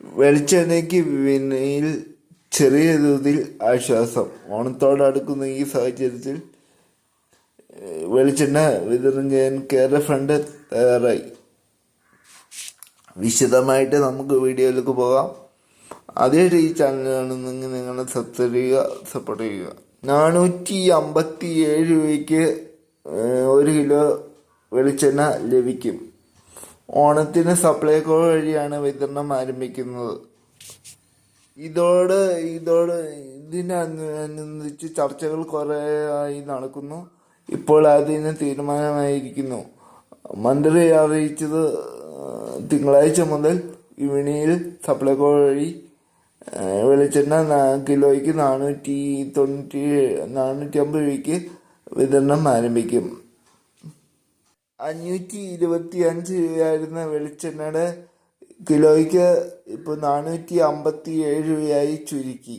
വെളിച്ചെണ്ണയ്ക്ക് വിപണിയിൽ ചെറിയ തോതിൽ ആശ്വാസം. ഓണത്തോടടുക്കുന്ന ഈ സാഹചര്യത്തിൽ വെളിച്ചെണ്ണ വിതരണം ചെയ്യാൻ കേരള ഫണ്ട് തയ്യാറായി. വിശദമായിട്ട് നമുക്ക് വീഡിയോയിലേക്ക് പോകാം. അതേ ഈ ചാനൽ കാണുന്നെങ്കിൽ നിങ്ങൾ സബ്സ്ക്രൈബ് ചെയ്യുക സപ്പോർട്ട് ചെയ്യുക. നാനൂറ്റി അമ്പത്തി ഏഴ് രൂപയ്ക്ക് ഒരു കിലോ വെളിച്ചെണ്ണ ലഭിക്കും. ഓണത്തിന് സപ്ലൈകോ വഴിയാണ് വിതരണം ആരംഭിക്കുന്നത്. ഇതോട് ഇതോട് ഇതിനനുബന്ധിച്ച് ചർച്ചകൾ കുറേ ആയി നടക്കുന്നു. ഇപ്പോൾ അതിന് തീരുമാനമായിരിക്കുന്നു. മന്ത്രി അറിയിച്ചത് തിങ്കളാഴ്ച മുതൽ വിപണിയിൽ സപ്ലൈകോ വഴി വെളിച്ചെണ്ണ കിലോയ്ക്ക് നാനൂറ്റി തൊണ്ണൂറ്റി നാനൂറ്റി അമ്പത് രൂപയ്ക്ക് വിതരണം ആരംഭിക്കും. അഞ്ഞൂറ്റി ഇരുപത്തി അഞ്ച് രൂപയായിരുന്ന വെളിച്ചെണ്ണയുടെ കിലോയ്ക്ക് ഇപ്പോൾ നാനൂറ്റി അമ്പത്തി ഏഴ് രൂപയായി ചുരുക്കി.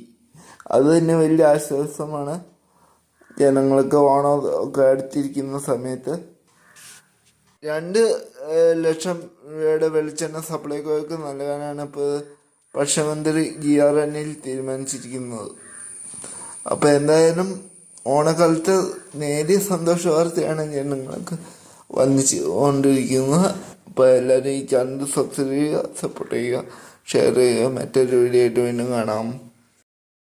അത് തന്നെ വലിയ ആശ്വാസമാണ്. ജനങ്ങൾക്ക് ഓണം ഒക്കെ അടുത്തിരിക്കുന്ന സമയത്ത്. രണ്ട് ലക്ഷം രൂപയുടെ വെളിച്ചെണ്ണ സപ്ലൈകോയ്ക്ക് നൽകാനാണ് ഇപ്പോൾ ഭക്ഷ്യമന്ത്രി ജി ആർ എന്നിൽ തീരുമാനിച്ചിരിക്കുന്നത്. അപ്പോൾ എന്തായാലും ഓണക്കാലത്ത് നേരിയ സന്തോഷ വാർത്തയാണ് ജനങ്ങൾക്ക് വന്നിച്ച് കൊണ്ടിരിക്കുന്നു. അപ്പോൾ എല്ലാവരും ഈ ചാനൽ സബ്സ്ക്രൈബ് ചെയ്യുക സപ്പോർട്ട് ചെയ്യുക ഷെയർ ചെയ്യുക മറ്റൊരു വീഡിയോ ആയിട്ട് വീണ്ടും കാണാം.